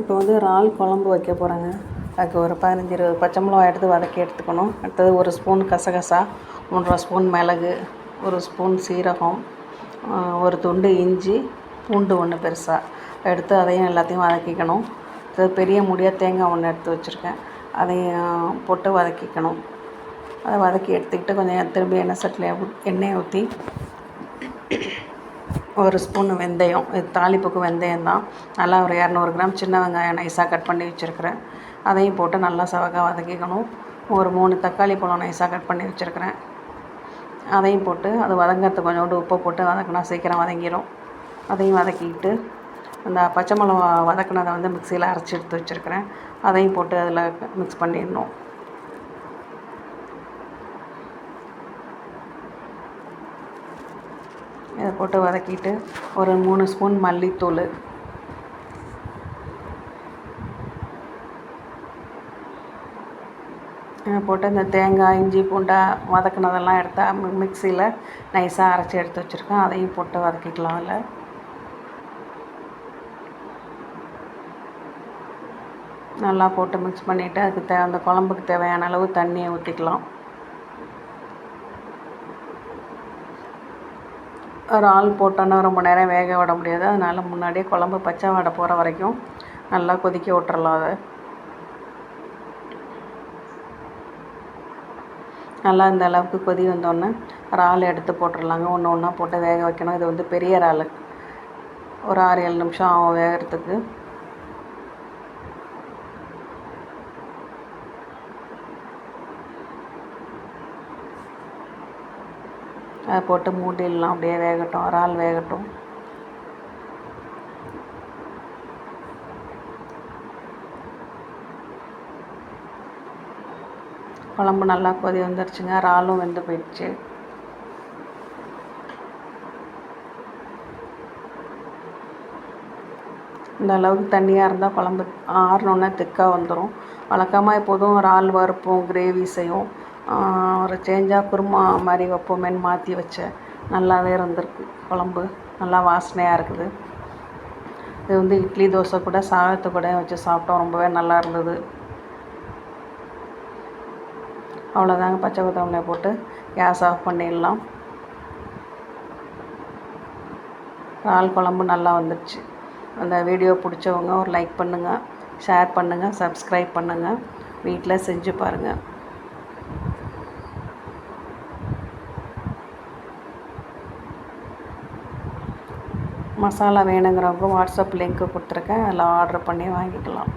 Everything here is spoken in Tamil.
இப்போ வந்து இறால் குழம்பு வைக்க போகிறேங்க அதுக்கு ஒரு பதினஞ்சு இருபது பச்சை மிளகாய் எடுத்து வதக்கி எடுத்துக்கணும். அடுத்தது ஒரு ஸ்பூன் கசகசா ஒன்றரை ஸ்பூன் மிளகு ஒரு ஸ்பூன் சீரகம் ஒரு துண்டு இஞ்சி பூண்டு ஒன்று பெருசாக எடுத்து அதையும் எல்லாத்தையும் வதக்கிக்கணும். அடுத்தது பெரிய முடியாக தேங்காய் ஒன்று எடுத்து வச்சுருக்கேன். அதையும் போட்டு வதக்கிக்கணும். அதை வதக்கி எடுத்துக்கிட்டு கொஞ்சம் திரும்பி எண்ணெய் சட்டியில் எண்ணெயை ஊற்றி ஒரு ஸ்பூன் வெந்தயம் இது தாளிப்புக்கு வெந்தயம் தான். நல்லா ஒரு இரநூறு கிராம் சின்ன வெங்காயம் நைஸாக கட் பண்ணி வச்சுருக்கிறேன். அதையும் போட்டு நல்லா சவக்க வதக்கிக்கணும். ஒரு மூணு தக்காளி பழம் நைஸாக கட் பண்ணி வச்சுருக்கிறேன். அதையும் போட்டு அது வதங்கிறதுக்கு கொஞ்சோண்டு உப்பை போட்டு வதக்கினா சீக்கிரம் வதங்கிடும் அதையும் வதக்கிக்கிட்டு அந்த பச்சை மிளகா வதக்கினதை வந்து மிக்சியில் அரைச்சி எடுத்து வச்சுருக்கிறேன். அதையும் போட்டு அதில் மிக்ஸ் பண்ணிடணும். இதை போட்டு வதக்கிட்டு ஒரு மூணு ஸ்பூன் மல்லித்தூள். போட்டு இந்த தேங்காய் இஞ்சி பூண்டா வதக்குனதெல்லாம் எடுத்தால் மிக்சியில் நைஸாக அரைச்சி எடுத்து வச்சுருக்கோம். அதையும் போட்டு வதக்கிக்கலாம் அதில். நல்லா போட்டு மிக்ஸ் பண்ணிவிட்டு அதுக்கு தே அந்த குழம்புக்கு தேவையான அளவு தண்ணியை ஊற்றிக்கலாம் இறால் போட்டோன்னா ரொம்ப நேரம் வேக விட முடியாது. அதனால் முன்னாடியே குழம்பு பச்சை வாடை போகிற வரைக்கும் நல்லா கொதிக்க விட்டுறலாம் அதை. நல்லா இந்த அளவுக்கு கொதி வந்தோடனே இறால் எடுத்து போட்டுடலாங்க ஒன்று ஒன்றா போட்டு வேக வைக்கணும். இது வந்து பெரிய இறால் ஒரு ஆறு ஏழு நிமிஷம் ஆகும் வேகிறதுக்கு. அதை போட்டு மூடிடலாம். அப்படியே வேகட்டும். இறால் வேகட்டும். குழம்பு நல்லா கொதி வந்துருச்சுங்க. இறாலும் வெந்து போயிடுச்சு. இந்த அளவுக்கு தண்ணியாக இருந்தால் குழம்பு ஆறினோன்னே திக்காக வந்துடும் வழக்கமாக எப்போதும் இறால் வறுப்போம் கிரேவி செய்வோம் ஒரு சேஞ்சாக குருமா மாதிரி வைப்போமேன்னு மாற்றி வச்சேன் நல்லாவே இருந்திருக்கு. குழம்பு நல்லா வாசனையாக இருக்குது. இது வந்து இட்லி தோசை கூட சாதத்தை கூட வச்சு சாப்பிட்டோம். ரொம்பவே நல்லா இருந்தது. அவ்வளோதாங்க பச்சை கொத்தமல்லியை போட்டு கேஸ் ஆஃப் பண்ணிடலாம். இறால் குழம்பு நல்லா வந்துடுச்சு. அந்த வீடியோ பிடிச்சவங்க ஒரு லைக் பண்ணுங்கள் ஷேர் பண்ணுங்கள் சப்ஸ்கிரைப் பண்ணுங்கள் வீட்டில் செஞ்சு பாருங்கள் மசாலா வேணுங்கிறவங்க வாட்ஸ்அப் லிங்க்கு கொடுத்துருக்கேன். அதில் ஆர்டர் பண்ணி வாங்கிக்கலாம்.